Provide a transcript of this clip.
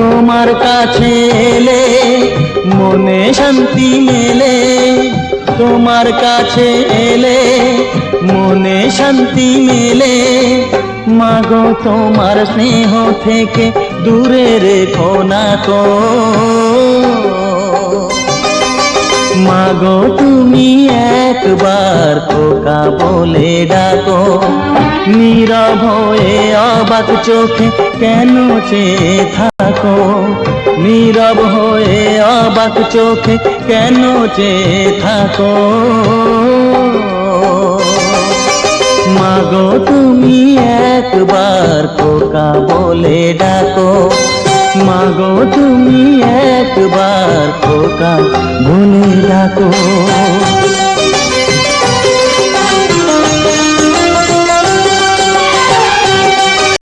তোমার কাছে এলে মনে শান্তি মেলে। তোমার কাছে এলে মনে শান্তি মেলে। মাগো, তোমার স্নেহ থেকে দূরে রেখো না কো মাগো, তুমি একবার খোকা বলে ডাকো। নীরব হয়ে অবাক চোখে কেন চেয়ে থাকো। নীরব হয়ে অবাক চোখে কেন চেয়ে থাকো? মাগো, তুমি একবার খোকা বলে ডাকো। মাগো, তুমি একবার খোকা বলে ডাকো।